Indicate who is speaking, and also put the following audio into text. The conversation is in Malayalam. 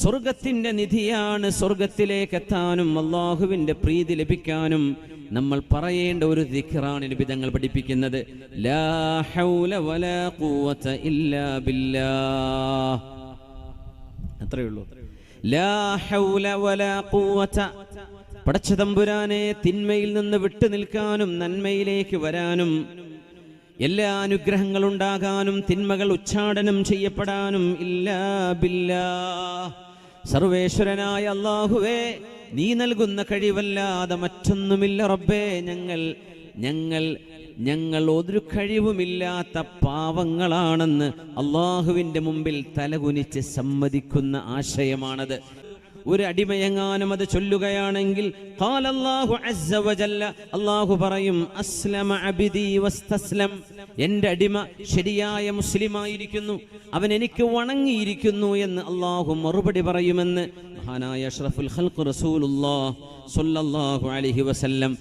Speaker 1: സ്വർഗത്തിന്റെ നിധിയാണ് സ്വർഗത്തിലേക്ക് എത്താനും അള്ളാഹുവിന്റെ പ്രീതി ലഭിക്കാനും നമ്മൾ പറയേണ്ട ഒരു ദിക്റാണ് നിബിതങ്ങൾ പഠിപ്പിക്കുന്നത്. അത്രയേ ഖുവത പടച്ചതമ്പുരാനെ തിന്മയിൽ നിന്ന് വിട്ടു നിൽക്കാനും നന്മയിലേക്ക് വരാനും എല്ലാ അനുഗ്രഹങ്ങൾ ഉണ്ടാകാനും തിന്മകൾ ഉച്ചാടനം ചെയ്യപ്പെടാനും ഇല്ലാ ബില്ലാ സർവേശ്വരനായ അള്ളാഹുവേ നീ നൽകുന്ന കഴിവല്ലാതെ മറ്റൊന്നുമില്ല റബ്ബേ. ഞങ്ങൾ ഞങ്ങൾ ഞങ്ങൾ ഒരു കഴിവുമില്ലാത്ത പാവങ്ങളാണെന്ന് അള്ളാഹുവിന്റെ മുമ്പിൽ തലകുനിച്ച് സമ്മതിക്കുന്ന ആശയമാണത്. ഒരു അടിമയങ്ങാനും അത് ചൊല്ലുകയാണെങ്കിൽ അള്ളാഹു പറയും അസ്ലമ അബിദി വസ്തസ്ലം. എന്റെ അടിമ ശരിയായ മുസ്ലിമായിരിക്കുന്നു. അവൻ എനിക്ക് വണങ്ങിയിരിക്കുന്നു എന്ന് അള്ളാഹു മറുപടി പറയുമെന്ന് മഹാനായ അഷ്റഫുൽ വസല്ലം